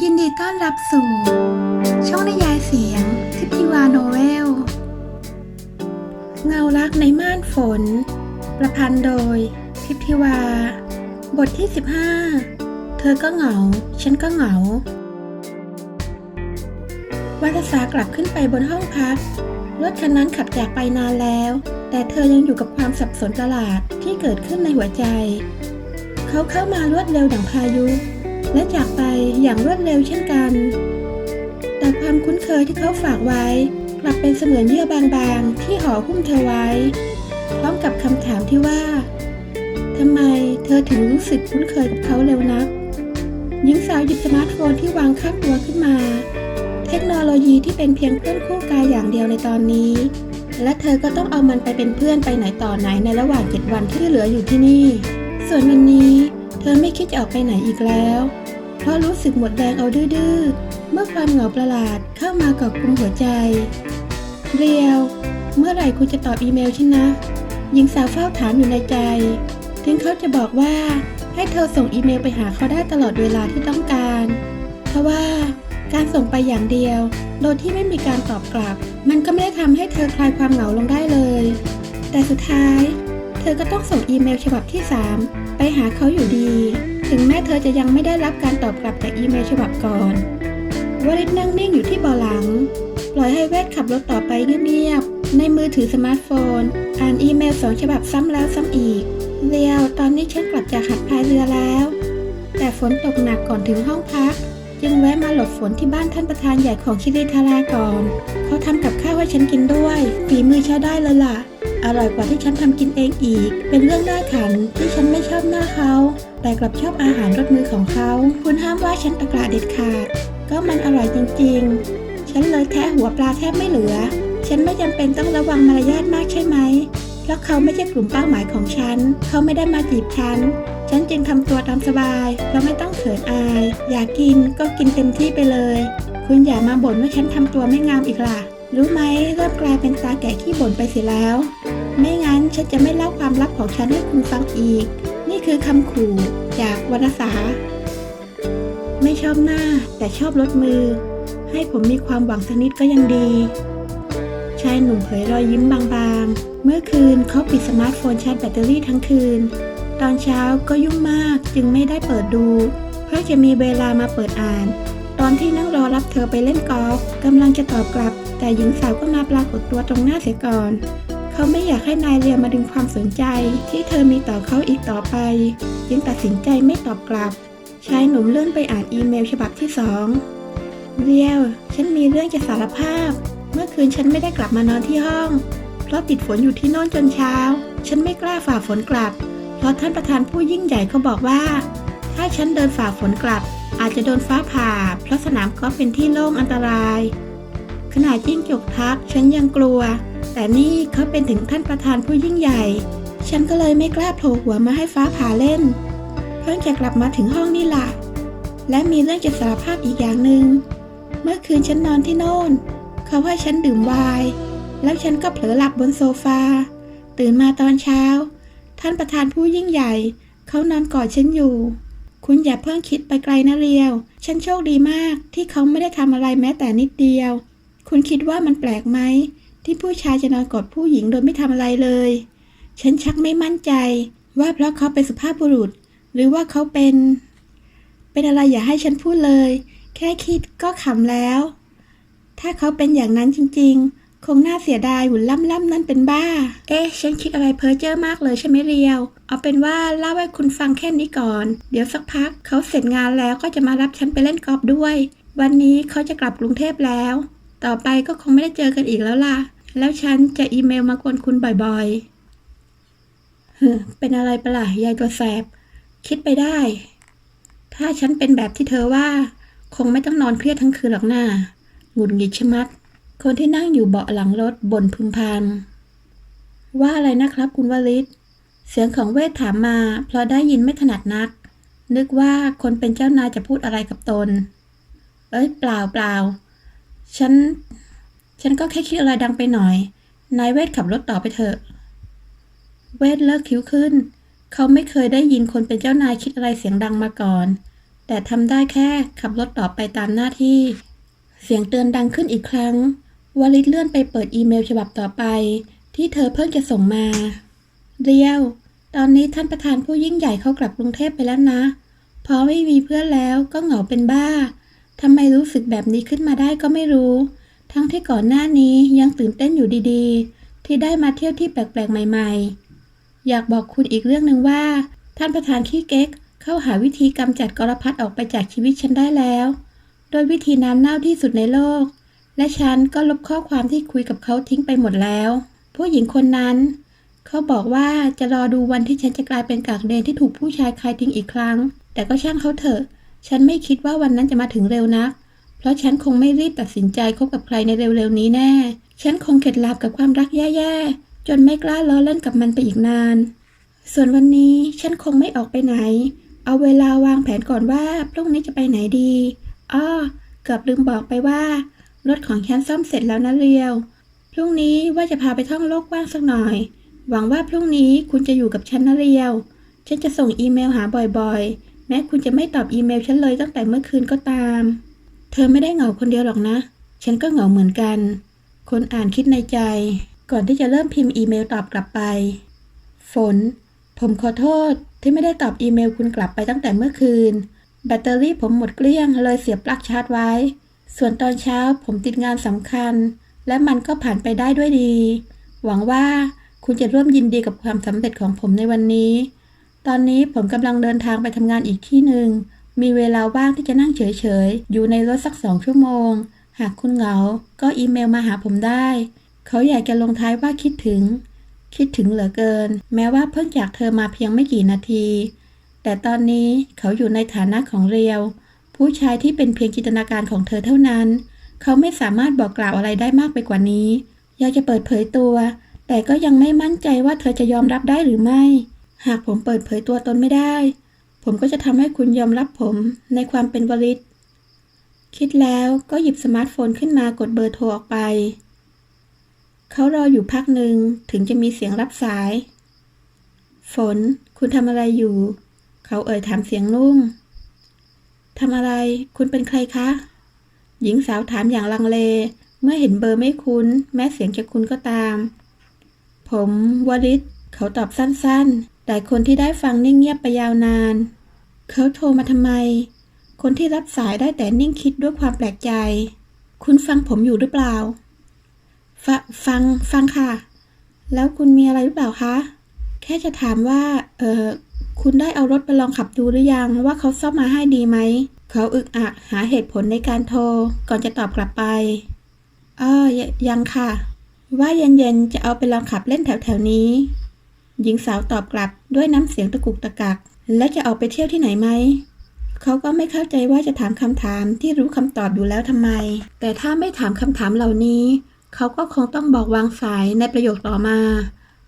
ยินดีต้อนรับสู่ ช่องนิยายเสียงทิพิวาโนเวล เงารักในม่านฝน ประพันธ์โดยทิพทิวา บทที่ 15 เธอก็เหงา ฉันก็เหงา วัตสากลับขึ้นไปบนห้องพักรถคันนั้นขับจากไปนานแล้ว แต่เธอยังอยู่กับความสับสนประหลาดที่เกิดขึ้นในหัวใจ เขาเข้ามารวดเร็วดังพายุ และจากไปอย่างรวดเร็วเช่นกัน แต่ความคุ้นเคยที่เขาฝากไว้ กลับเป็นเสมือนเยื่อบางๆ ที่ห่อหุ้มเธอไว้ พร้อมกับคำถามที่ว่าทำไมเธอถึงรู้สึกคุ้นเคยกับเขาเร็วนักหญิงสาวหยิบสมาร์ทโฟนที่วางข้างตัวขึ้นมา เทคโนโลยีที่เป็นเพียงเพื่อนคู่กายอย่างเดียวในตอนนี้ และเธอก็ต้องเอามันไปเป็นเพื่อนไปไหนต่อไหนในระหว่างเจ็ดวันที่เหลืออยู่ที่นี่ ส่วนวันนี้ เธอไม่คิดจะออกไปไหนอีกแล้ว เพราะรู้สึกหมดแรงเอาดื้อเมื่อความเหงาประหลาดเข้ามากับกลุ่มหัวใจ เรียว เมื่อไหร่คุณจะตอบอีเมลฉันนะหญิงสาวเฝ้าถามอยู่ในใจ ถึงเขาจะบอกว่าให้เธอส่งอีเมลไปหาเขาได้ตลอดเวลาที่ต้องการทว่าการส่งไปอย่างเดียว โดยที่ไม่มีการตอบกลับ มันก็ไม่ได้ทำให้เธอคลายความเหงาลงได้เลย แต่สุดท้าย เธอก็ต้องส่งอีเมลฉบับที่ 3 ไปหาเขาอยู่ดี ถึงแม้เธอจะยังไม่ได้รับการตอบกลับจากอีเมลฉบับก่อนวริศนั่งนิ่งอยู่ที่เบาะหลัง ปล่อยให้เวทขับรถต่อไปเงียบๆ ในมือถือสมาร์ทโฟน อ่านอีเมลสองฉบับซ้ำแล้วซ้ำอีก เรียว ตอนนี้ฉันกลับจากหัดพายเรือแล้ว แต่ฝนตกหนักก่อนถึงห้องพัก จึงแวะมาหลบฝนที่บ้านท่านประธานใหญ่ของชิริทาราก่อน เขาทำกับข้าวให้ฉันกินด้วย ฝีมือใช้ได้เลยล่ะ อร่อยกว่าที่ฉันทำกินเองอีก เป็นเรื่องน่าขันที่ฉันไม่ชอบหน้าเขา แต่กลับชอบอาหารรสมือของเขา คุณห้ามว่าฉันตะกละเด็ดขาด ก็มันอร่อยจริงๆ ฉันเลยแท้หัวปลาแทบไม่เหลือ ฉันไม่จำเป็นต้องระวังมารยาทมากใช่ไหม เพราะเขาไม่ใช่กลุ่มเป้าหมายของฉัน เขาไม่ได้มาจีบฉัน ฉันจึงทำตัวตามสบายเราไม่ต้องเขินอาย อยากกินก็กินเต็มที่ไปเลย คุณอย่ามาบ่นว่าฉันทำตัวไม่งามอีกล่ะรู้ไหมเริ่มกลายเป็นตาแก่ขี้บ่นไปเสียแล้ว ไม่งั้นฉันจะไม่เล่าความลับของฉันให้คุณฟังอีก นี่คือคำขู่จากวรรณสา ไม่ชอบหน้าแต่ชอบลดมือ ให้ผมมีความหวังสักนิดก็ยังดี ชายหนุ่มเผยรอยยิ้มบางๆ เมื่อคืนเขาปิดสมาร์ทโฟนชาร์จแบตเตอรี่ทั้งคืน ตอนเช้าก็ยุ่งมากจึงไม่ได้เปิดดู เพราะจะมีเวลามาเปิดอ่าน ตอนที่นั่งรอรับเธอไปเล่นกอล์ฟกำลังจะตอบกลับ แต่หญิงสาวก็มาปรากฏตัวตรงหน้าเสียก่อน เขาไม่อยากให้นายเรียมาดึงความสนใจที่เธอมีต่อเขาอีกต่อไป จึงตัดสินใจไม่ตอบกลับ ชายหนุ่มเลื่อนไปอ่านอีเมลฉบับที่สองเรียว ฉันมีเรื่องจะสารภาพ เมื่อคืนฉันไม่ได้กลับมานอนที่ห้อง เพราะติดฝนอยู่ที่โน่นจนเช้า ฉันไม่กล้าฝ่าฝนกลับ เพราะท่านประธานผู้ยิ่งใหญ่เขาบอกว่า ถ้าฉันเดินฝ่าฝนกลับ อาจจะโดนฟ้าผ่า เพราะสนามกอล์ฟเป็นที่โล่งอันตราย ขณะจิ้งจกทักฉันยังกลัว แต่นี่เขาเป็นถึงท่านประธานผู้ยิ่งใหญ่ ฉันก็เลยไม่กล้าโผล่หัวมาให้ฟ้าผ่าเล่น เพิ่งจะกลับมาถึงห้องนี่ล่ะและมีเรื่องจะสารภาพอีกอย่างหนึง่งเมื่อคืนฉันนอนที่โน่น เขาให้ฉันดื่มไวน์แล้วฉันก็เผลอหลับบนโซฟา ตื่นมาตอนเช้า ท่านประธานผู้ยิ่งใหญ่ เขานอนกอดฉันอยู่ คุณอย่าเพิ่งคิดไปไกลนะเรียว ฉันโชคดีมากที่เขาไม่ได้ทำอะไรแม้แต่นิดเดียว คุณคิดว่ามันแปลกไหม ที่ผู้ชายจะนอนกอดผู้หญิงโดยไม่ทำอะไรเลย ฉันชักไม่มั่นใจ ว่าเพราะเขาเป็นสุภาพบุรุษ หรือว่าเขาเป็น เป็นอะไรอย่าให้ฉันพูดเลย แค่คิดก็ขำแล้ว ถ้าเขาเป็นอย่างนั้นจริง ๆ คงน่าเสียดายหุ่นล่ำๆนั่นเป็นบ้า เอ๊ะ ฉันคิดอะไรเพ้อเจ้อมากเลยใช่ไหมเรียว เอาเป็นว่าเล่าให้คุณฟังแค่นี้ก่อน เดี๋ยวสักพักเขาเสร็จงานแล้วก็จะมารับฉันไปเล่นกอล์ฟด้วย วันนี้เขาจะกลับกรุงเทพแล้ว ต่อไปก็คงไม่ได้เจอกันอีกแล้วล่ะ แล้วฉันจะอีเมลมากวนคุณบ่อยๆเฮ้เป็นอะไรปะล่ะยายตัวแสบ คิดไปได้ ถ้าฉันเป็นแบบที่เธอว่า คงไม่ต้องนอนเครียดทั้งคืนหรอกนะ่าหงุดหงิดชะมัด คนที่นั่งอยู่เบาะหลังรถบ่นพึมพำว่าอะไรนะครับคุณวลิศเสียงของเวทถามมา เพราะได้ยินไม่ถนัดนัก นึกว่าคนเป็นเจ้านายจะพูดอะไรกับตน เอ้ย เปล่าเปล่า ฉัน ฉันก็แค่คิดอะไรดังไปหน่อย นายเวทขับรถต่อไปเถอะ เวทเลิกคิ้วขึ้น เขาไม่เคยได้ยินคนเป็นเจ้านายคิดอะไรเสียงดังมาก่อน แต่ทำได้แค่ขับรถต่อไปตามหน้าที่ เสียงเตือนดังขึ้นอีกครั้งวลิตเลื่อนไปเปิดอีเมลฉบับต่อไป ที่เธอเพิ่งจะส่งมา เรียว ตอนนี้ท่านประธานผู้ยิ่งใหญ่เขากลับกรุงเทพไปแล้วนะพอไม่มีเพื่อนแล้วก็เหงาเป็นบ้า ทำไมรู้สึกแบบนี้ขึ้นมาได้ก็ไม่รู้ ทั้งที่ก่อนหน้านี้ยังตื่นเต้นอยู่ดีๆ ที่ได้มาเที่ยวที่แปลกๆใหม่ ๆ อยากบอกคุณอีกเรื่องหนึ่งว่า ท่านประธานขี้เก๊กเข้าหาวิธีกำจัดกรพัดออกไปจากชีวิตฉันได้แล้ว โดยวิธีน้ำเน่าที่สุดในโลก และฉันก็ลบข้อความที่คุยกับเขาทิ้งไปหมดแล้ว ผู้หญิงคนนั้น เขาบอกว่าจะรอดูวันที่ฉันจะกลายเป็นกากเดนที่ถูกผู้ชายคายทิ้งอีกครั้ง แต่ก็ช่างเขาเถอะ ฉันไม่คิดว่าวันนั้นจะมาถึงเร็วนัก เพราะฉันคงไม่รีบตัดสินใจคบกับใครในเร็วๆนี้แน่ ฉันคงเข็ดหลาบกับความรักแย่ๆ จนไม่กล้าล้อเล่นกับมันไปอีกนาน ส่วนวันนี้ฉันคงไม่ออกไปไหน เอาเวลาวางแผนก่อนว่าพรุ่งนี้จะไปไหนดี อ้อ เกือบลืมบอกไปว่ารถของฉันซ่อมเสร็จแล้วนะเรียว พรุ่งนี้ว่าจะพาไปท่องโลกกว้างสักหน่อย หวังว่าพรุ่งนี้คุณจะอยู่กับฉันนะเรียว ฉันจะส่งอีเมลหาบ่อยๆ ม้คุณจะไม่ตอบอีเมลฉันเลยตั้งแต่เมื่อคืนก็ตาม เธอไม่ได้เหงาคนเดียวหรอกนะ ฉันก็เหงาเหมือนกัน คนอ่านคิดในใจ ก่อนที่จะเริ่มพิมพ์อีเมลตอบกลับไป ฝน ผมขอโทษที่ไม่ได้ตอบอีเมลคุณกลับไปตั้งแต่เมื่อคืน แบตเตอรี่ผมหมดเกลี้ยงเลยเสียบปลั๊กชาร์จไว้ ส่วนตอนเช้าผมติดงานสำคัญ และมันก็ผ่านไปได้ด้วยดี หวังว่าคุณจะร่วมยินดีกับความสำเร็จของผมในวันนี้ ตอนนี้ผมกำลังเดินทางไปทำงานอีกที่หนึ่ง มีเวลาว่างที่จะนั่งเฉยๆ อยู่ในรถสักสองชั่วโมง หากคุณเหงา ก็อีเมลมาหาผมได้ เขาอยากจะลงท้ายว่าคิดถึง คิดถึงเหลือเกิน แม้ว่าเพิ่งจากเธอมาเพียงไม่กี่นาที แต่ตอนนี้เขาอยู่ในฐานะของเรียว ผู้ชายที่เป็นเพียงจินตนาการของเธอเท่านั้น เขาไม่สามารถบอกกล่าวอะไรได้มากไปกว่านี้ อยากจะเปิดเผยตัว แต่ก็ยังไม่มั่นใจว่าเธอจะยอมรับได้หรือไม่ หากผมเปิดเผยตัวตนไม่ได้ ผมก็จะทำให้คุณยอมรับผมในความเป็นวลิตคิดแล้วก็หยิบสมาร์ทโฟนขึ้นมากดเบอร์โทรออกไป เขารออยู่พักหนึ่งถึงจะมีเสียงรับสาย ฝน คุณทำอะไรอยู่ เขาเอ่ยถามเสียงนุ่มทำอะไร คุณเป็นใครคะ หญิงสาวถามอย่างลังเล เมื่อเห็นเบอร์ไม่คุ้น แม้เสียงจะคุ้นก็ตาม ผมวลิตเขาตอบสั้นๆ แต่คนที่ได้ฟังนิ่งเงียบไปยาวนาน เขาโทรมาทำไม คนที่รับสายได้แต่นิ่งคิดด้วยความแปลกใจ คุณฟังผมอยู่หรือเปล่า ฟฟัง ฟังค่ะ แล้วคุณมีอะไรหรือเปล่าคะ แค่จะถามว่า เออคุณได้เอารถไปลองขับดูหรือยังว่าเขาซ่อมมาให้ดีไหม เขาอึกอักหาเหตุผลในการโทร ก่อนจะตอบกลับไปอ้อยังค่ะ ว่าเย็นๆจะเอาไปลองขับเล่นแถวๆนี้ หญิงสาวตอบกลับด้วยน้ำเสียงตะกุกตะกัก และจะออกไปเที่ยวที่ไหนไหม เขาก็ไม่เข้าใจว่าจะถามคำถามที่รู้คำตอบอยู่แล้วทำไม แต่ถ้าไม่ถามคำถามเหล่านี้ เขาก็คงต้องบอกวางสายในประโยคต่อมา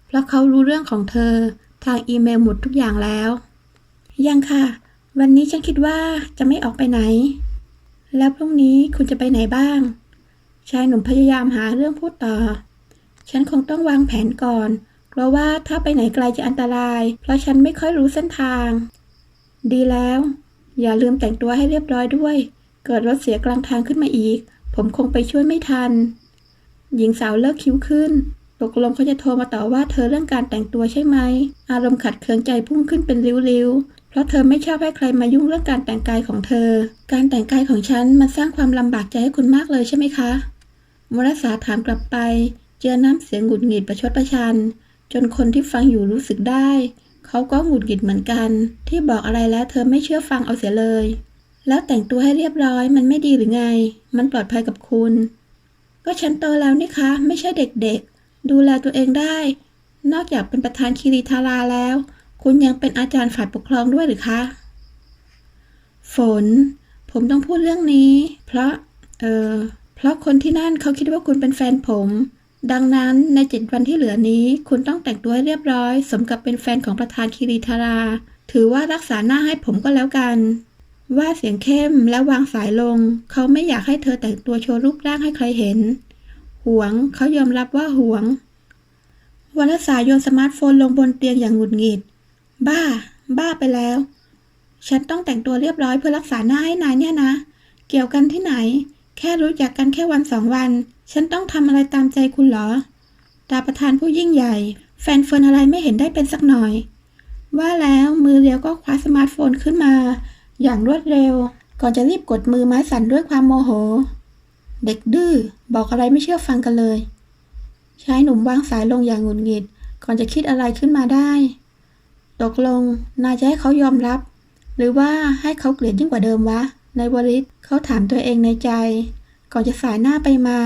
เพราะเขารู้เรื่องของเธอ ทางอีเมลหมดทุกอย่างแล้ว ยังค่ะ วันนี้ฉันคิดว่าจะไม่ออกไปไหน แล้วพรุ่งนี้คุณจะไปไหนบ้าง ชายหนุ่มพยายามหาเรื่องพูดต่อ ฉันคงต้องวางแผนก่อน เพราะว่าถ้าไปไหนไกลจะอันตราย เพราะฉันไม่ค่อยรู้เส้นทาง ดีแล้ว อย่าลืมแต่งตัวให้เรียบร้อยด้วย เกิดรถเสียกลางทางขึ้นมาอีก ผมคงไปช่วยไม่ทัน หญิงสาวเลิกคิ้วขึ้น ตกลงเขาจะโทรมาต่อว่าเธอเรื่องการแต่งตัวใช่ไหม อารมณ์ขัดเคืองใจพุ่งขึ้นเป็นริ้วๆ เพราะเธอไม่ชอบให้ใครมายุ่งเรื่องการแต่งกายของเธอ การแต่งกายของฉันมันสร้างความลำบากใจให้คุณมากเลยใช่ไหมคะวรสาถามกลับไป เจอน้ำเสียงหงุดหงิดประชดประชัน จนคนที่ฟังอยู่รู้สึกได้ เขาก็หงุดหงิดเหมือนกัน ที่บอกอะไรแล้วเธอไม่เชื่อฟังเอาเสียเลย แล้วแต่งตัวให้เรียบร้อยมันไม่ดีหรือไง มันปลอดภัยกับคุณ ก็ฉันโตแล้วนี่คะ ไม่ใช่เด็กๆ ดูแลตัวเองได้ นอกจากเป็นประธานคีรีธาราแล้ว คุณยังเป็นอาจารย์ฝ่ายปกครองด้วยหรือคะ ฝน ผมต้องพูดเรื่องนี้ เพราะ เออเพราะคนที่นั่นเขาคิดว่าคุณเป็นแฟนผม ดังนั้นในเจ็ดวันที่เหลือนี้ คุณต้องแต่งตัวให้เรียบร้อย สมกับเป็นแฟนของประธานคีรีธารา ถือว่ารักษาหน้าให้ผมก็แล้วกัน ว่าเสียงเข้มและวางสายลง เขาไม่อยากให้เธอแต่งตัวโชว์รูปร่างให้ใครเห็น หวง เขายอมรับว่าหวงวรสาโยนสมาร์ทโฟนลงบนเตียงอย่างหงุดหงิด บ้า บ้าไปแล้ว ฉันต้องแต่งตัวเรียบร้อยเพื่อรักษาหน้าให้นายเนี่ยนะ เกี่ยวกันที่ไหน แค่รู้จักกันแค่วันสองวัน ฉันต้องทำอะไรตามใจคุณเหรอตาประธานผู้ยิ่งใหญ่ แฟนเฟิร์นอะไรไม่เห็นได้เป็นสักหน่อย ว่าแล้วมือเรียวก็คว้าสมาร์ทโฟนขึ้นมา อย่างรวดเร็ว ก่อนจะรีบกดมือไม้สั่นด้วยความโมโห เด็กดื้อบอกอะไรไม่เชื่อฟังกันเลยชายหนุ่มวางสายลงอย่างหงุดหงิด ก่อนจะคิดอะไรขึ้นมาได้ ตกลงนายจะให้เขายอมรับ หรือว่าให้เขาเกลียดยิ่งกว่าเดิมวะ ในวริศเขาถามตัวเองในใจ ก่อนจะสายหน้าไปมา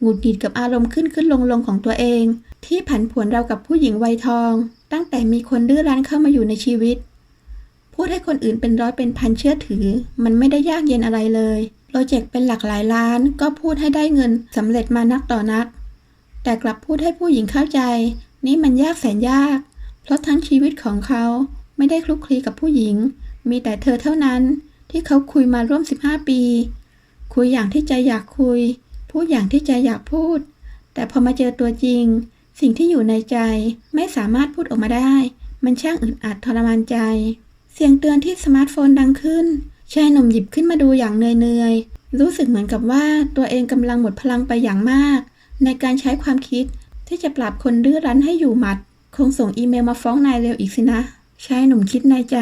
หงุดหงิดกับอารมณ์ขึ้นขึ้นลงลงของตัวเอง ที่ผันผวนเรากับผู้หญิงวัยทอง ตั้งแต่มีคนดื้อรั้นเข้ามาอยู่ในชีวิต พูดให้คนอื่นเป็นร้อยเป็นพันเชื่อถือ มันไม่ได้ยากเย็นอะไรเลยโปรเจกต์เป็นหลักหลายล้าน ก็พูดให้ได้เงินสำเร็จมานักต่อนัก แต่กลับพูดให้ผู้หญิงเข้าใจ นี่มันยากแสนยาก เพราะทั้งชีวิตของเขาไม่ได้คลุกคลีกับผู้หญิง มีแต่เธอเท่านั้น ที่เขาคุยมาร่วม 15 ปี คุยอย่างที่ใจอยากคุย พูดอย่างที่ใจอยากพูด แต่พอมาเจอตัวจริง สิ่งที่อยู่ในใจไม่สามารถพูดออกมาได้ มันช่างอึดอัดทรมานใจ เสียงเตือนที่สมาร์ทโฟนดังขึ้นชายหนุ่มหยิบขึ้นมาดูอย่างเหนื่อยๆ รู้สึกเหมือนกับว่าตัวเองกำลังหมดพลังไปอย่างมาก ในการใช้ความคิดที่จะปราบคนดื้อรั้นให้อยู่หมัด คงส่งอีเมลมาฟ้องนายเร็วอีกสินะชายหนุ่มคิดในใจ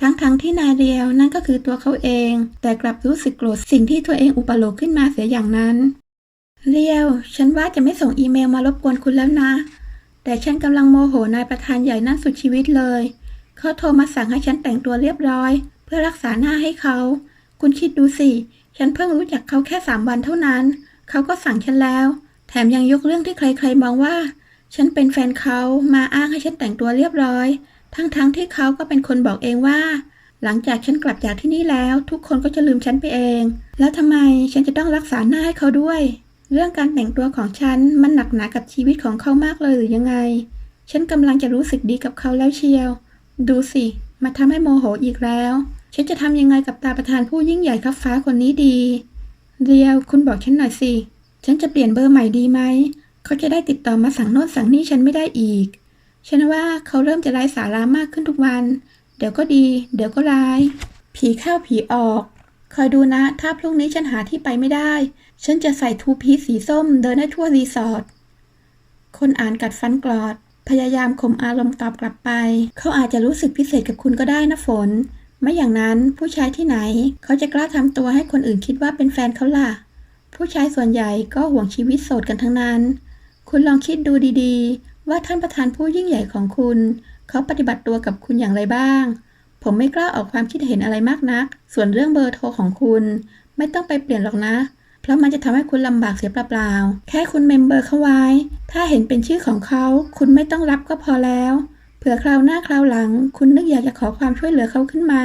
ทั้งๆทที่นายเรียวนั่นก็คือตัวเขาเอง แต่กลับรู้สึกโกรธสิ่งที่ตัวเองอุปโลกขึ้นมาเสียอย่างนั้น เรียว ฉันว่าจะไม่ส่งอีเมลมารบกวนคุณแล้วนะ แต่ฉันกำลังโมโหนายประธานใหญ่นั่นสุดชีวิตเลยเขาโทรมาสั่งให้ฉันแต่งตัวเรียบร้อย เพื่อรักษาหน้าให้เขา คุณคิดดูสิ ฉันเพิ่งรู้จักเขาแค่สามวันเท่านั้น เขาก็สั่งฉันแล้ว แถมยังยกเรื่องที่ใครๆมองว่า ฉันเป็นแฟนเขามาอ้างให้ฉันแต่งตัวเรียบร้อย ทั้งๆทที่เขาก็เป็นคนบอกเองว่า หลังจากฉันกลับจากที่นี่แล้ว ทุกคนก็จะลืมฉันไปเอง แล้วทำไมฉันจะต้องรักษาหน้าให้เขาด้วย เรื่องการแต่งตัวของฉันมันหนักหนากับชีวิตของเขามากเลยหรือยังไง ฉันกำลังจะรู้สึกดีกับเขาแล้วเชียว ดูสิ มาทำให้โมโหอีกแล้ว ฉันจะทำยังไงกับตาประธานผู้ยิ่งใหญ่ครับฟ้าคนนี้ดีเรียวคุณบอกฉันหน่อยสิ ฉันจะเปลี่ยนเบอร์ใหม่ดีไหม เขาจะได้ติดต่อมาสั่งโน่นสั่งนี่ฉันไม่ได้อีก ฉันว่าเขาเริ่มจะไร้สาระมากขึ้นทุกวัน เดี๋ยวก็ดี เดี๋ยวก็ร้าย ผีเข้าผีออก คอยดูนะ ถ้าพรุ่งนี้ฉันหาที่ไปไม่ได้ ฉันจะใส่ทูพีซสีส้มเดินให้ทั่วรีสอร์ท คนอ่านกัดฟันกรอด พยายามข่มอารมณ์ตอบกลับไป เขาอาจจะรู้สึกพิเศษกับคุณก็ได้นะฝน ไม่อย่างนั้นผู้ชายที่ไหน เขาจะกล้าทำตัวให้คนอื่นคิดว่าเป็นแฟนเขาล่ะ ผู้ชายส่วนใหญ่ก็ห่วงชีวิตโสดกันทั้งนั้น คุณลองคิดดูดีๆ ว่าท่านประธานผู้ยิ่งใหญ่ของคุณ เขาปฏิบัติตัวกับคุณอย่างไรบ้าง ผมไม่กล้าออกความคิดเห็นอะไรมากนัก ส่วนเรื่องเบอร์โทรของคุณ ไม่ต้องไปเปลี่ยนหรอกนะ เพราะมันจะทำให้คุณลำบากเสียเปล่าๆ แค่คุณเมมเบอร์เขาไว้ ถ้าเห็นเป็นชื่อของเขา คุณไม่ต้องรับก็พอแล้ว เผื่อคราวหน้าคราวหลัง คุณนึกอยากจะขอความช่วยเหลือเขาขึ้นมา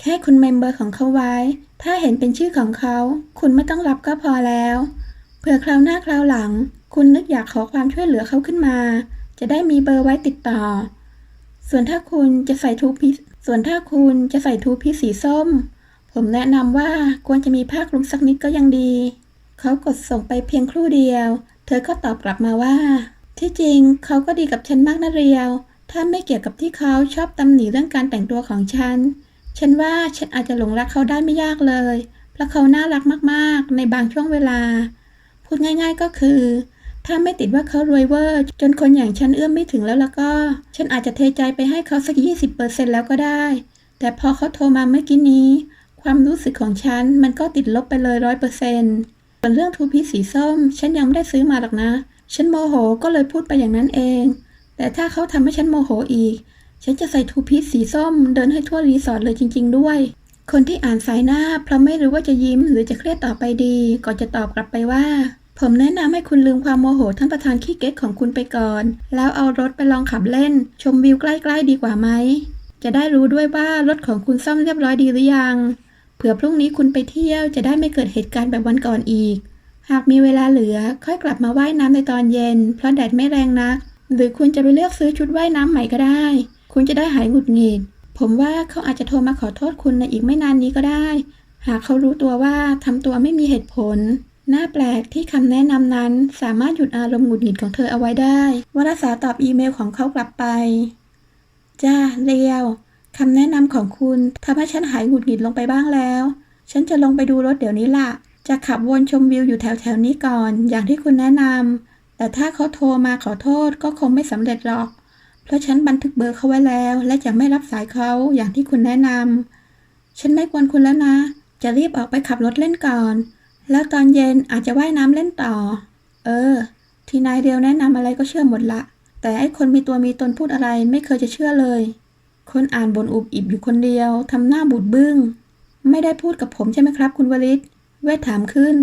แค่คุณเมมเบอร์ของเขาไว้ ถ้าเห็นเป็นชื่อของเขา คุณไม่ต้องรับก็พอแล้ว เผื่อคราวหน้าคราวหลัง คุณนึกอยากขอความช่วยเหลือเขาขึ้นมา จะได้มีเบอร์ไว้ติดต่อ ส่วนถ้าคุณจะใส่ทูพีส่วนถ้าคุณจะใส่ทูพีสีส้ม ผมแนะนำว่าควรจะมีผ้าคลุมสักนิดก็ยังดี เขากดส่งไปเพียงครู่เดียว เธอก็ตอบกลับมาว่า ที่จริงเขาก็ดีกับฉันมากนะเรียว ถ้าไม่เกี่ยวกับที่เขาชอบตำหนิเรื่องการแต่งตัวของฉัน ฉันว่าฉันอาจจะหลงรักเขาได้ไม่ยากเลย เพราะเขาน่ารักมากๆ ในบางช่วงเวลา พูดง่าย ๆก็คือ ถ้าไม่ติดว่าเขารวยเวอร์จนคนอย่างฉันเอื้อมไม่ถึงแล้วแล้วก็ ฉันอาจจะเทใจไปให้เขาสัก 20%แล้วก็ได้ แต่พอเขาโทรมาเมื่อกี้นี้ ความรู้สึกของฉันมันก็ติดลบไปเลยร้อยเปอร์เซ็นต์ส่วนเรื่องทูพีสีส้ม ฉันยังไม่ได้ซื้อมาหรอกนะ ฉันโมโหก็เลยพูดไปอย่างนั้นเอง แต่ถ้าเขาทำให้ฉันโมโหอีก ฉันจะใส่ทูพีสีส้ม เดินให้ทั่วรีสอร์ทเลยจริง ๆ ด้วย คนที่อ่านสายหน้าเพราะไม่รู้ว่าจะยิ้มหรือจะเครียดต่อไปดีก่อนจะตอบกลับไปว่า ผมแนะนำให้คุณลืมความโมโหท่านประธานขี้เก๊กของคุณไปก่อน แล้วเอารถไปลองขับเล่น ชมวิวใกล้ๆดีกว่าไหม จะได้รู้ด้วยว่ารถของคุณซ่อมเรียบร้อยดีหรือยัง เผื่อพรุ่งนี้คุณไปเที่ยวจะได้ไม่เกิดเหตุการณ์แบบวันก่อนอีก หากมีเวลาเหลือค่อยกลับมาว่ายน้ำในตอนเย็น เพราะแดดไม่แรงนัก หรือคุณจะไปเลือกซื้อชุดว่ายน้ำใหม่ก็ได้ คุณจะได้หายหงุดหงิด ผมว่าเขาอาจจะโทรมาขอโทษคุณในอีกไม่นานนี้ก็ได้ หากเขารู้ตัวว่าทำตัวไม่มีเหตุผล น่าแปลกที่คำแนะนำนั้น สามารถหยุดอารมณ์หงุดหงิดของเธอเอาไว้ได้ วรสาตอบอีเมลของเขากลับไป จ้าเรียวคำแนะนำของคุณทำให้ฉันหายหงุดหงิดลงไปบ้างแล้ว ฉันจะลงไปดูรถเดี๋ยวนี้ล่ะ จะขับวนชมวิวอยู่แถวๆนี้ก่อน อย่างที่คุณแนะนำแต่ถ้าเขาโทรมาขอโทษก็คงไม่สำเร็จหรอก เพราะฉันบันทึกเบอร์เขาไว้แล้ว และจะไม่รับสายเขาอย่างที่คุณแนะนำฉันไม่กวนคุณแล้วนะ จะรีบออกไปขับรถเล่นก่อน แล้วตอนเย็นอาจจะว่ายน้ำเล่นต่อ เออ ที่นายเรียวแนะนำอะไรก็เชื่อหมดละ แต่ไอ้คนมีตัวมีตนพูดอะไรไม่เคยจะเชื่อเลย คนอ่านบนอุบอิบอยู่คนเดียวทำหน้าบูดบึ้ง ไม่ได้พูดกับผมใช่ไหมครับ คุณวลิตเวทถามขึ้น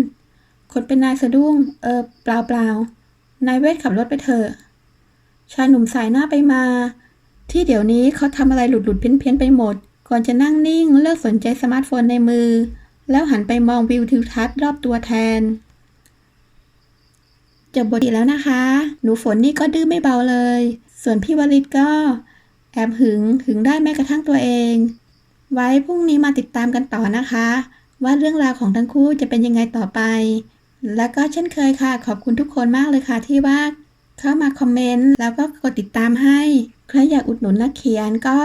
คนเป็นนายสะดุ้ง เออ เปล่าเปล่านายเวทขับรถไปเถอะ ชายหนุ่มสายหน้าไปมา ที่เดี๋ยวนี้เขาทำอะไรหลุดหลุดเพี้ยนเพี้ยนไปหมด ก่อนจะนั่งนิ่งเลิกสนใจสมาร์ทโฟนในมือ แล้วหันไปมองวิวทิวทัศน์รอบตัวแทน จบบทอีกแล้วนะคะ หนูฝนนี่ก็ดื้อไม่เบาเลย ส่วนพี่วลิตก็ แอบหึงหึงได้แม้กระทั่งตัวเอง ไว้พรุ่งนี้มาติดตามกันต่อนะคะ ว่าเรื่องราวของทั้งคู่จะเป็นยังไงต่อไป แล้วก็เช่นเคยค่ะ ขอบคุณทุกคนมากเลยค่ะที่ว่า เข้ามาคอมเมนต์แล้วก็กดติดตามให้ ใครอยากอุดหนุนนักเขียนก็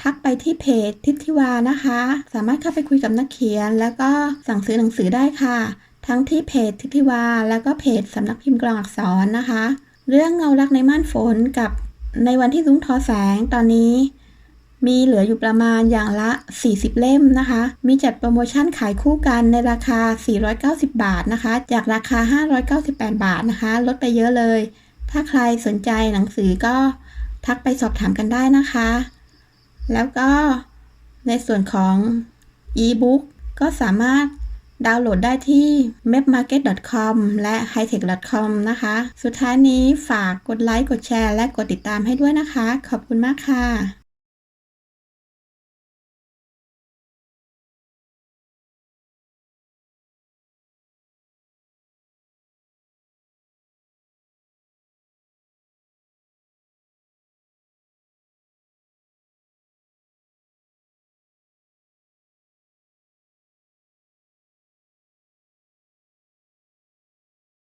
ทักไปที่เพจทิพทิวานะคะ สามารถเข้าไปคุยกับนักเขียน แล้วก็สั่งซื้อหนังสือได้ค่ะ ทั้งที่เพจทิพทิวา แล้วก็เพจสำนักพิมพ์กลองอักษรนะคะ เรื่องเงารักในม่านฝนกับในวันที่รุ้งทอแสงตอนนี้ มีเหลืออยู่ประมาณอย่างละ 40 เล่มนะคะ มีจัดโปรโมชั่นขายคู่กันในราคา 490 บาทนะคะ จากราคา 598 บาทนะคะ ลดไปเยอะเลย ถ้าใครสนใจหนังสือก็ทักไปสอบถามกันได้นะคะ แล้วก็ในส่วนของ e-book ก็สามารถดาวน์โหลดได้ที่ mapmarket.com และ hightech.com นะคะ สุดท้ายนี้ฝากกดไลค์ กดแชร์ และกดติดตามให้ด้วยนะคะ ขอบคุณมากค่ะ